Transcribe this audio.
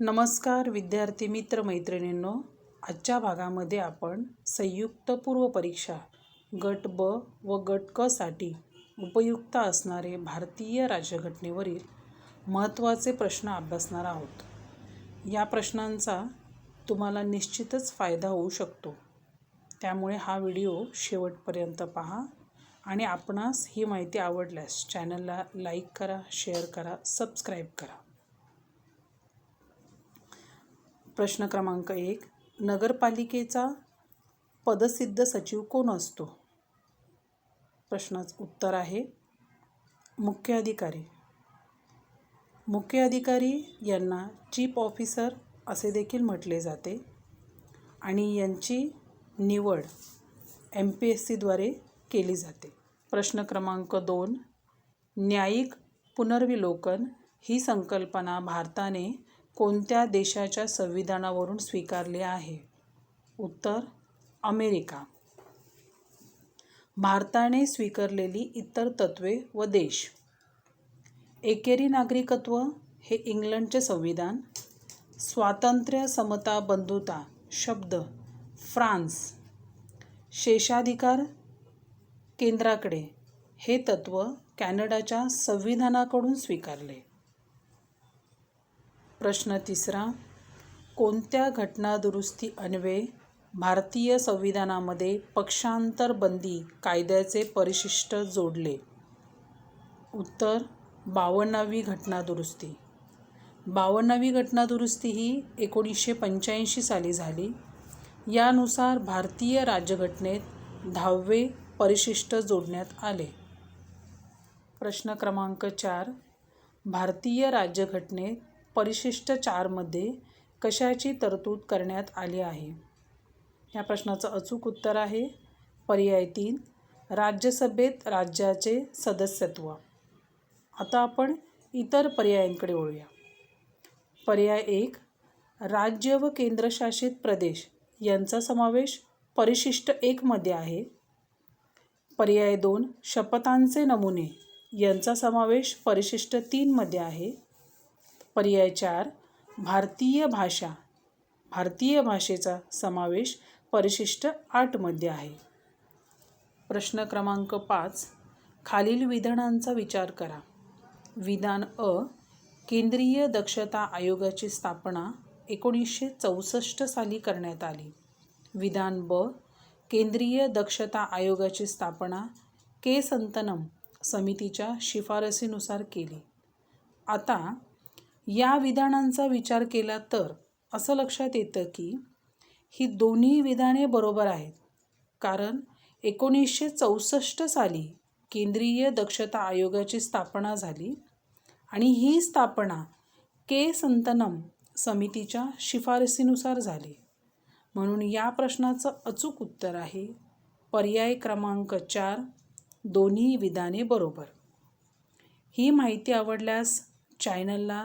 नमस्कार विद्यार्थी मित्र मैत्रिणींनो. आजच्या भागामध्ये आपण संयुक्त पूर्व परीक्षा गट ब व गट क साठी उपयुक्त असणारे भारतीय राज्यघटनेवरील महत्त्वाचे प्रश्न अभ्यासणार आहोत. या प्रश्नांचा तुम्हाला निश्चितच फायदा होऊ शकतो. त्यामुळे हा व्हिडिओ शेवटपर्यंत पहा आणि आपणास ही माहिती आवडल्यास चॅनलला लाईक करा शेअर करा सबस्क्राईब करा. प्रश्न क्रमांक एक. नगरपालिकेचा पदसिद्ध सचिव कोण असतो? प्रश्नाचं उत्तर आहे मुख्य अधिकारी. मुख्य अधिकारी यांना चीफ ऑफिसर असे देखील म्हटले जाते आणि यांची निवड एम पी एस सीद्वारे केली जाते. प्रश्न क्रमांक दोन. न्यायिक पुनर्विलोकन ही संकल्पना भारताने कोणत्या देशाच्या संविधानावरून स्वीकारले आहे? उत्तर अमेरिका. भारताने स्वीकारलेली इतर तत्त्वे व देश. एकेरी नागरिकत्व हे इंग्लंडचे संविधान. स्वातंत्र्य समता बंधुता शब्द फ्रान्स. शेषाधिकार केंद्राकडे हे तत्त्व कॅनडाच्या संविधानाकडून स्वीकारले. प्रश्न तिसरा कोणत्या घटनादुरुस्ती अन्वये भारतीय संविधानामध्ये पक्षांतर बंदी कायद्याचे परिशिष्ट जोडले? उत्तर बावन्नावी घटनादुरुस्ती. बावन्नावी घटनादुरुस्ती ही एकोणीसशे पंच्याऐंशी साली झाली. यानुसार भारतीय राज्यघटनेत दहावे परिशिष्ट जोडण्यात आले. प्रश्न क्रमांक चार भारतीय राज्यघटनेत परिशिष्ट चारमध्ये कशाची तरतूद करण्यात आली आहे? या प्रश्नाचं अचूक उत्तर आहे पर्याय तीन राज्यसभेत राज्याचे सदस्यत्व. आता आपण इतर पर्यायांकडे वळूया. पर्याय एक राज्य व केंद्रशासित प्रदेश यांचा समावेश परिशिष्ट एकमध्ये आहे. पर्याय दोन शपथांचे नमुने यांचा समावेश परिशिष्ट तीनमध्ये आहे. पर्याय चार भारतीय भाषा. भारतीय भाषेचा समावेश परिशिष्ट आठमध्ये आहे. प्रश्न क्रमांक पाच खालील विधानांचा विचार करा. विधान अ केंद्रीय दक्षता आयोगाची स्थापना एकोणीसशे चौसष्ट साली करण्यात आली. विधान ब केंद्रीय दक्षता आयोगाची स्थापना के संतनम समितीच्या शिफारसीनुसार केली. आता या विधानांचा विचार केला तर असं लक्षात येतं की ही दोन्ही विधाने बरोबर आहेत. कारण एकोणीसशे चौसष्ट साली केंद्रीय दक्षता आयोगाची स्थापना झाली आणि ही स्थापना के संतनम समितीच्या शिफारसीनुसार झाली. म्हणून या प्रश्नाचं अचूक उत्तर आहे पर्याय क्रमांक चार दोन्ही विधाने बरोबर. ही माहिती आवडल्यास चॅनलला